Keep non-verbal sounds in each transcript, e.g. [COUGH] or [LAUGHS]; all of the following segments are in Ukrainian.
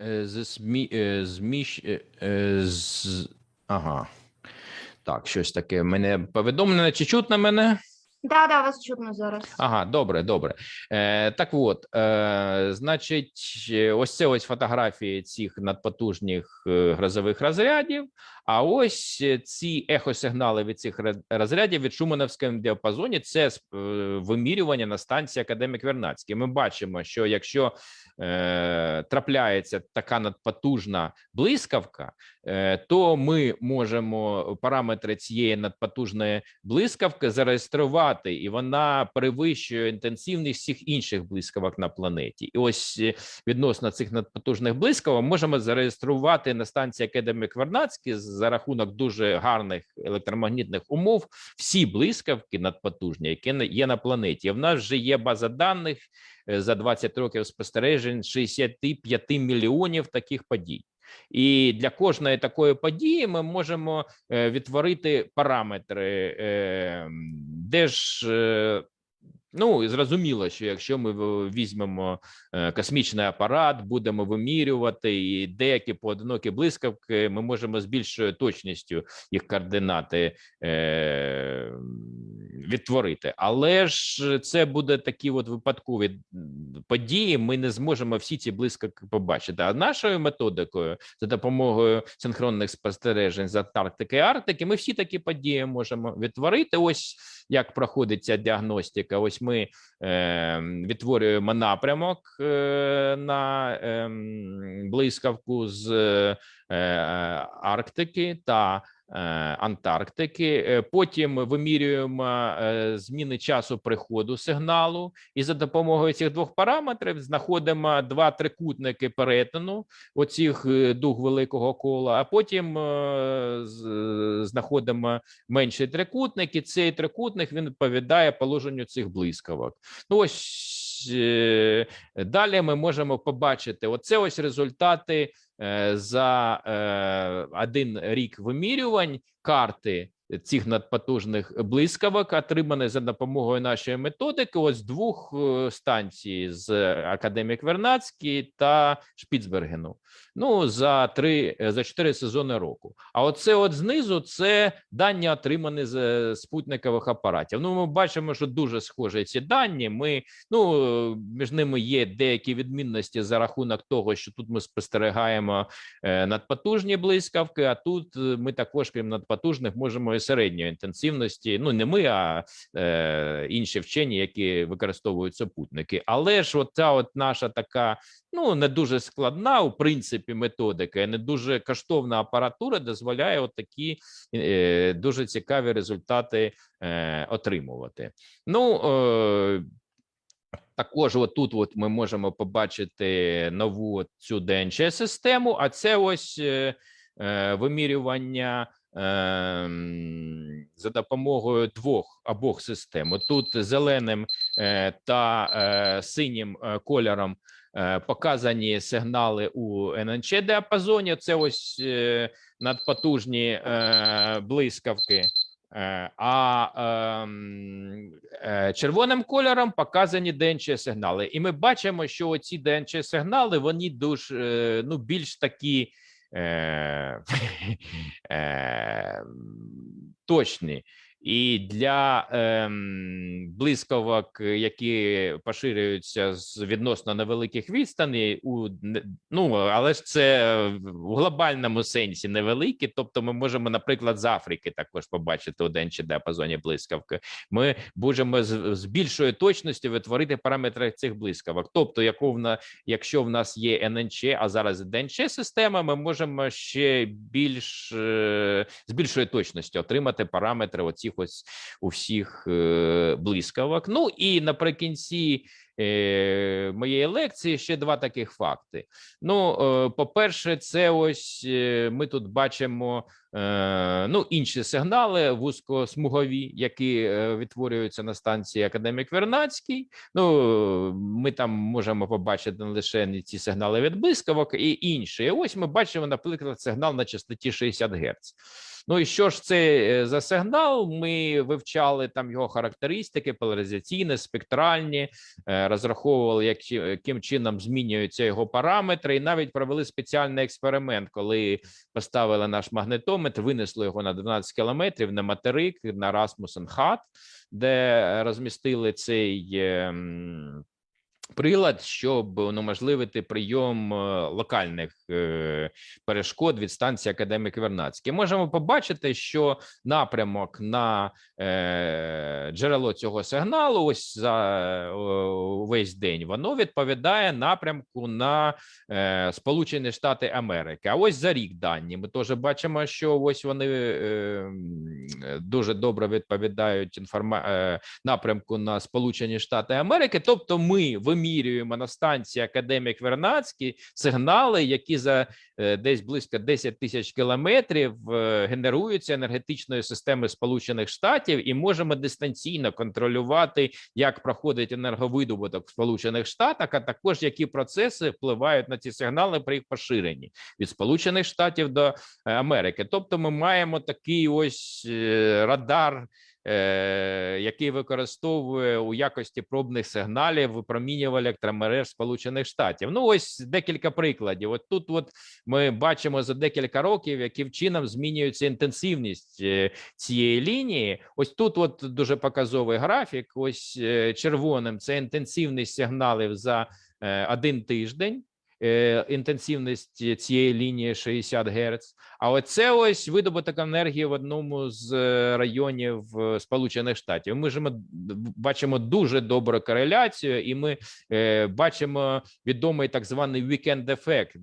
Е, Змі... е, Зміщ... е, з... Ага. Так, щось таке. Мене повідомлено, чи чутно мене? Да, да, вас чутно зараз. Ага, добре, добре. Е, так от, е, значить, ось це ось фотографії цих надпотужних грозових розрядів. А ось е, ці ехосигнали від цих роз- розрядів від Шумановському діапазоні це е, вимірювання на станції Академік Вернадський. Ми бачимо, що якщо е, трапляється така надпотужна блискавка, е, то ми можемо параметри цієї надпотужної блискавки зареєструвати, і вона перевищує інтенсивність всіх інших блискавок на планеті. І ось е, відносно цих надпотужних блискавок можемо зареєструвати на станції Академік Вернадський за рахунок дуже гарних електромагнітних умов всі блискавки надпотужні, які є на планеті. В нас вже є база даних е, за 20 років спостережень 65 мільйонів таких подій. І для кожної такої події ми можемо е, відтворити параметри, е, де ж ну і зрозуміло, що якщо ми візьмемо е, космічний апарат, будемо вимірювати і деякі поодинокі блискавки, ми можемо з більшою точністю їх координати е, відтворити. Але ж це буде такі от випадкові події. Ми не зможемо всі ці блискавки побачити. А нашою методикою за допомогою синхронних спостережень з Антарктики і Арктики, ми всі такі події можемо відтворити. Ось як проходить ця діагностика. Ось ми е, відтворюємо напрямок е, на е, блискавку з е, Арктики та Антарктики. Е, Потім вимірюємо е, зміни часу приходу сигналу, і за допомогою цих двох параметрів знаходимо два трикутники перетину оцих е, дуг великого кола, а потім е, знаходимо менший трикутник, і цей трикутник він відповідає положенню цих блискавок. Ну ось е, далі ми можемо побачити оце ось результати е, за е, один рік вимірювань карти цих надпотужних блискавок, отримані за допомогою нашої методики. Ось двох е, станцій з Академік Вернадський та Шпіцбергену. Ну за три е, за чотири сезони року. А оце от знизу це дані отримані з е, спутникових апаратів. Ну, ми бачимо, що дуже схожі ці дані. Ми ну між ними є деякі відмінності за рахунок того, що тут ми спостерігаємо надпотужні блискавки. А тут ми також, крім надпотужних, можемо і середньої інтенсивності. Ну не ми, а е, інші вчені, які використовують супутники. Але ж от ця от наша така ну не дуже складна у принципі методика, і не дуже коштовна апаратура дозволяє от такі е, дуже цікаві результати е, отримувати. Ну е, також отут от ми можемо побачити нову цю ДНЧ систему, а це ось е, е, вимірювання. Ем, За допомогою двох обох систем. Тут зеленим е, та е, синім е, кольором показані сигнали у ННЧ діапазоні. Це ось надпотужні блискавки. А ем, червоним кольором показані ДНЧ сигнали, і ми бачимо, що оці ДНЧ сигнали вони дуже ну більш такі е, е, точні. І для ем, блискавок, які поширюються з відносно невеликих відстаней, у ну але ж це в глобальному сенсі невеликі. Тобто, ми можемо, наприклад, з Африки також побачити один чи діапазоні блискавки. Ми можемо з, з більшою точністю витворити параметри цих блискавок. Тобто, яку в на, якщо в нас є ННЧ, а зараз ДНЧ система, ми можемо ще більш е, з більшою точністю отримати параметри оцих ось у всіх е, блискавок. Ну і наприкінці моєї лекції ще два таких факти. Ну, е, по-перше, це ось е, ми тут бачимо е, ну, інші сигнали вузькосмугові, які е, відтворюються на станції Академік Вернадський. Ну, ми там можемо побачити не лише ці сигнали від блискавок і інші. Ось ми бачимо, наприклад, сигнал на частоті 60 Гц. Ну і що ж це е, за сигнал? Ми вивчали там його характеристики, поляризаційні, спектральні, е, е, розраховували, як, яким чином змінюються його параметри, і навіть провели спеціальний експеримент, коли поставили наш магнетометр, винесли його на 12 кілометрів на материк на Расмусен Хат, де розмістили цей. Прилад, щоб унеможливити прийом е, локальних е, перешкод від станції Академік Вернадський. Можемо побачити, що напрямок на е, джерело цього сигналу, ось за весь день, воно відповідає напрямку на Сполучені Штати Америки. А ось за рік дані ми теж бачимо, що ось вони дуже добре відповідають інформа... е, напрямку на Сполучені Штати Америки. Тобто, ми вимірюємо на станції Академік Вернадський сигнали, які за е, десь близько 10 тисяч кілометрів е, генеруються енергетичною системою Сполучених Штатів, і можемо дистанційно контролювати, як проходить енерговидобуток в Сполучених Штатах, а також які процеси впливають на ці сигнали при їх поширенні від Сполучених Штатів до Америки. Тобто, ми маємо такий ось радар. е, Який використовує у якості пробних сигналів випромінювання електромереж Сполучених Штатів. Ну ось декілька прикладів. От тут, от ми бачимо за декілька років, яким чином змінюється інтенсивність е, цієї лінії. Ось тут, от дуже показовий графік. Ось е, червоним це інтенсивність сигналів за один тиждень. Е, Інтенсивність цієї лінії 60 Гц. А оце ось видобуток енергії в одному з е, районів е, Сполучених Штатів. Ми ж бачимо дуже добру кореляцію, і ми бачимо відомий так званий weekend ефект,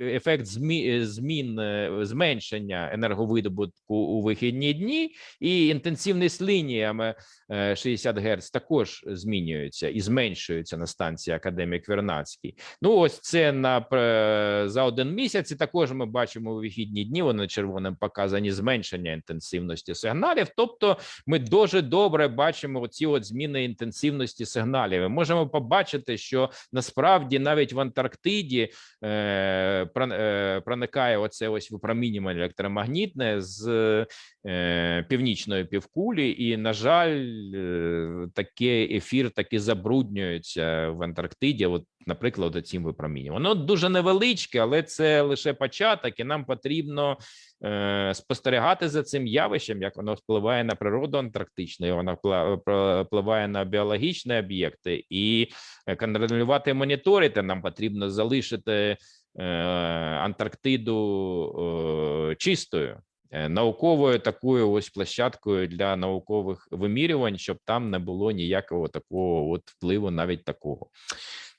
ефект змін зменшення енерговидобутку у вихідні дні, і інтенсивність лініями е, 60 Гц також змінюється і зменшується на станції Академік Вернадський. Ну, ось це на за один місяць. І також ми бачимо у вихідні дні. Вони червоним показані зменшення інтенсивності сигналів. Тобто, ми дуже добре бачимо оці от зміни інтенсивності сигналів. І можемо побачити, що насправді навіть в Антарктиді е, е, проникає оце ось випромінювання електромагнітне з е, північної півкулі, і на жаль, е, такий ефір таки забруднюється в Антарктиді. От, наприклад, цим випромінюванням. Воно дуже невеличке, але це лише початок, і нам потрібно е, спостерігати за цим явищем, як воно впливає на природу Антарктичну, як воно впливає на біологічні об'єкти, і е, контролювати моніторити нам потрібно залишити е, Антарктиду чистою. Е, Науковою такою ось площадкою для наукових вимірювань, щоб там не було ніякого такого от впливу, навіть такого.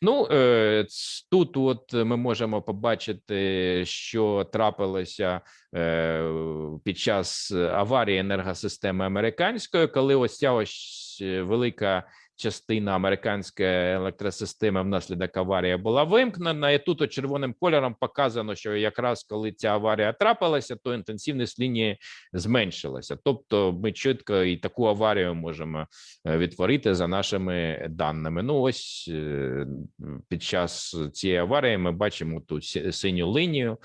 Ну е, тут, от ми можемо побачити, що трапилося е, під час аварії енергосистеми американської, коли ось ця ось велика частина американської електросистеми внаслідок аварії була вимкнена, і тут червоним кольором показано, що якраз коли ця аварія трапилася, то інтенсивність лінії зменшилася. Тобто, ми чітко і таку аварію можемо е, відтворити за нашими даними. Ну ось е, під час цієї аварії ми бачимо сі- синю лінію,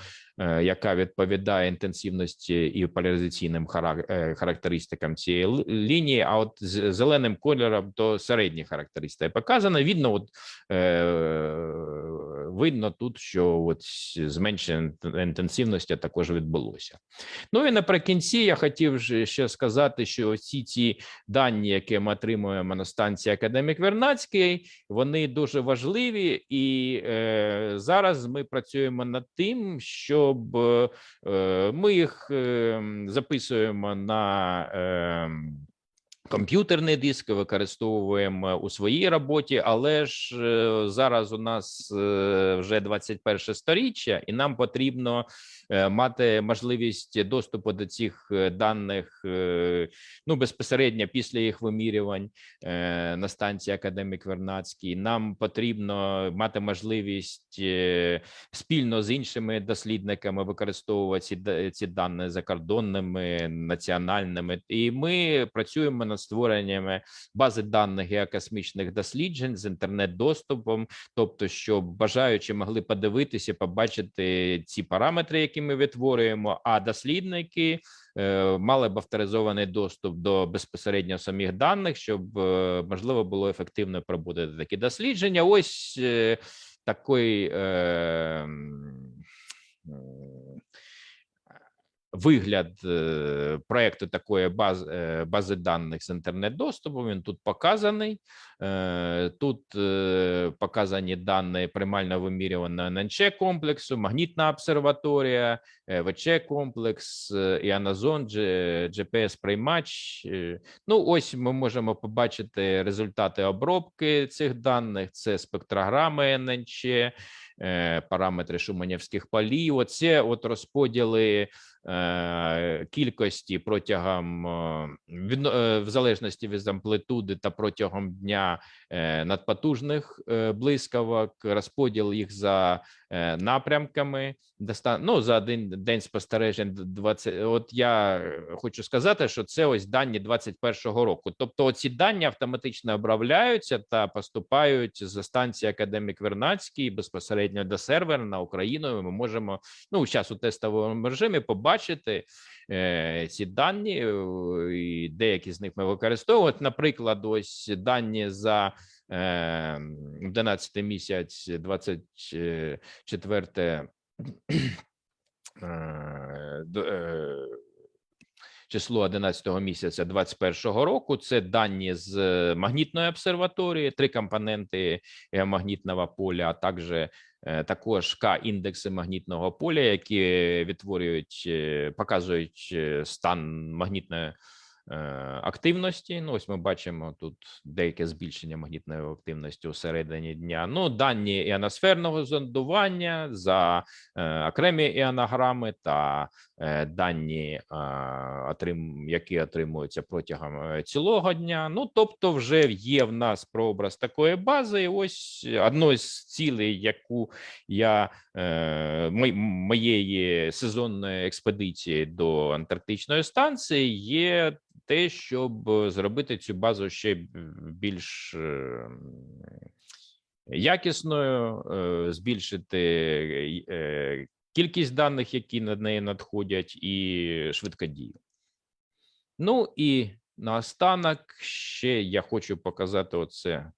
яка відповідає інтенсивності і поляризаційним е, характеристикам цієї лінії. А от зеленим кольором то середні характеристики показано. Видно, от е, видно тут, що от зменшення інтенсивності також відбулося. Ну і наприкінці я хотів ще сказати, що всі ці дані, які ми отримуємо на станції Академік Вернадський, вони дуже важливі, і е, зараз ми працюємо над тим, щоб е, ми їх е, записуємо на. Е, Комп'ютерний диск використовуємо у своїй роботі, але ж е, зараз у нас е, вже 21 сторіччя, і нам потрібно е, мати можливість доступу до цих е, даних е, ну безпосередньо після їх вимірювань е, на станції Академік Вернадський. Нам потрібно мати можливість е, спільно з іншими дослідниками використовувати ці, дані закордонними, національними, і ми працюємо над створеннями бази даних геокосмічних досліджень з інтернет-доступом, тобто, щоб бажаючі могли подивитися, побачити ці параметри, які ми відтворюємо, а дослідники е, мали б авторизований доступ до безпосередньо самих даних, щоб е, можливо було ефективно проводити такі дослідження. Ось е, такий вигляд е, проекту такої бази, е, бази даних з інтернет-доступом. Він тут показаний. Е, Тут показані дані приймально вимірюваного ННЧ комплексу, магнітна обсерваторія, ВЧ комплекс, е, Іонозон, GPS приймач. Ну, ось ми можемо побачити результати обробки цих даних. Це спектрограми ННЧ, параметри шуманівських полів. Оце от розподіли кількості протягом е, е, в залежності від амплитуди та протягом дня е, надпотужних е, блискавок, розподіл їх за е, напрямками. Ну, за один день спостережень 20... От я е, хочу сказати, що це ось дані 21-го року. Тобто, оці дані автоматично обробляються та поступають за станції Академік Вернадський безпосередньо до сервера на Україну. Ми можемо ну час у тестовому режимі побачити е, ці дані, е, і деякі з них ми використовуємо. Наприклад, ось дані за е, 11 місяць 24 е, е, число 11 місяця 21 року. Це дані з е, магнітної обсерваторії, три компоненти магнітного поля, а також е, також К-індекси магнітного поля, які відтворюють, е, показують е, стан магнітної е, активності. Ну, ось ми бачимо тут деяке збільшення магнітної активності у середині дня. Ну, дані іоносферного зондування за е, окремі іонограми та е, дані, е, які отримуються протягом е, цілого дня. Ну, тобто, вже є в нас прообраз такої бази. І ось одною з цілей, яку я е, моєї сезонної експедиції до антарктичної станції є те, щоб е, зробити цю базу ще більш е, якісною, е, збільшити кількість даних, які на неї надходять, і швидкодію. Ну і наостанок ще я хочу показати оце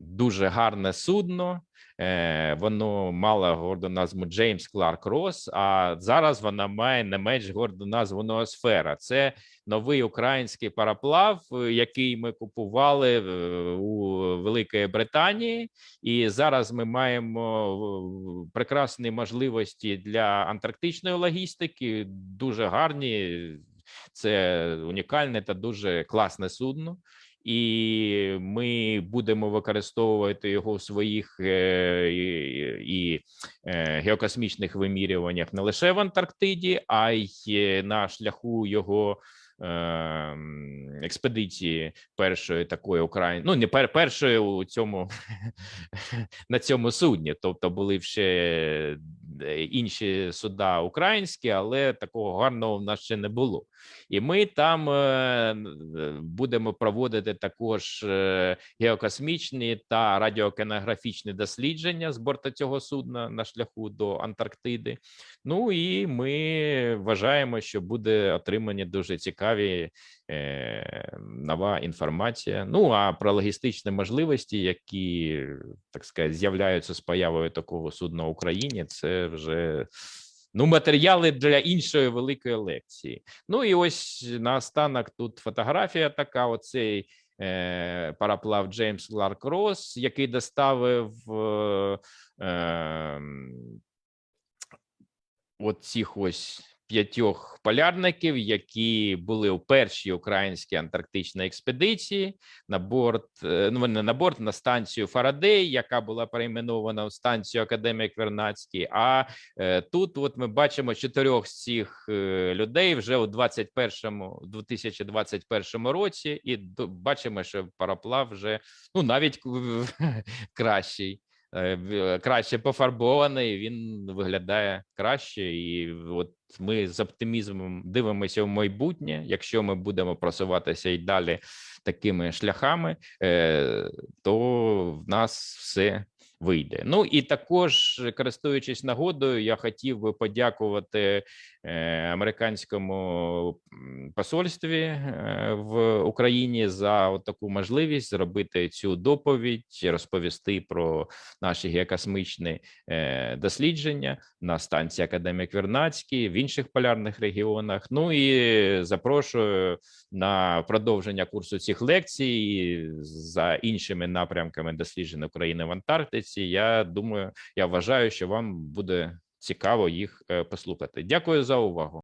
дуже гарне судно. Е, воно мало горду назву Джеймс Кларк Росс, а зараз вона має не менш горду назву Ноосфера. Це новий український параплав, е, який ми купували е, у Великої Британії, і зараз ми маємо прекрасні можливості для антарктичної логістики, дуже гарні. Це унікальне та дуже класне судно. І ми будемо використовувати його в своїх е, і, е, геокосмічних вимірюваннях не лише в Антарктиді, а й на шляху його е, експедиції першої такої України. Ну не пер, першої у цьому [LAUGHS] на цьому судні. Тобто були ще інші суда українські, але такого гарного в нас ще не було. І ми там е, будемо проводити також е, геокосмічні та радіокінографічні дослідження з борта цього судна на шляху до Антарктиди. Ну і ми вважаємо, що буде отримані дуже цікаві е, нова інформація. Ну а про логістичні можливості, які так сказати, з'являються з появою такого судна в Україні, це вже. Ну, матеріали для іншої великої лекції. Ну і ось наостанок тут фотографія така: оцей е, параплав Джеймс Кларк Росс, який доставив е, е, от цих ось п'ятьох полярників, які були у першій українській антарктичній експедиції на борт, е, ну не на борт, на станцію Фарадей, яка була перейменована в станцію Академік Вернадський. А Е, Тут от ми бачимо чотирьох з цих е, людей вже у 21-му, 2021 році, і до- бачимо, що параплав вже ну навіть [LAUGHS] кращий краще пофарбований, він виглядає краще, і от ми з оптимізмом дивимося в майбутнє. Якщо ми будемо просуватися і далі такими шляхами, е, то в нас все вийде. Ну і також, користуючись нагодою, я хотів би подякувати е, американському посольстві е, в Україні за таку можливість зробити цю доповідь, розповісти про наші геокосмічні е, дослідження на станції Академік Вернадський в інших полярних регіонах. Ну і запрошую на продовження курсу цих лекцій за іншими напрямками досліджень України в Антарктиці. Я думаю, я вважаю, що вам буде цікаво їх е, послухати. Дякую за увагу.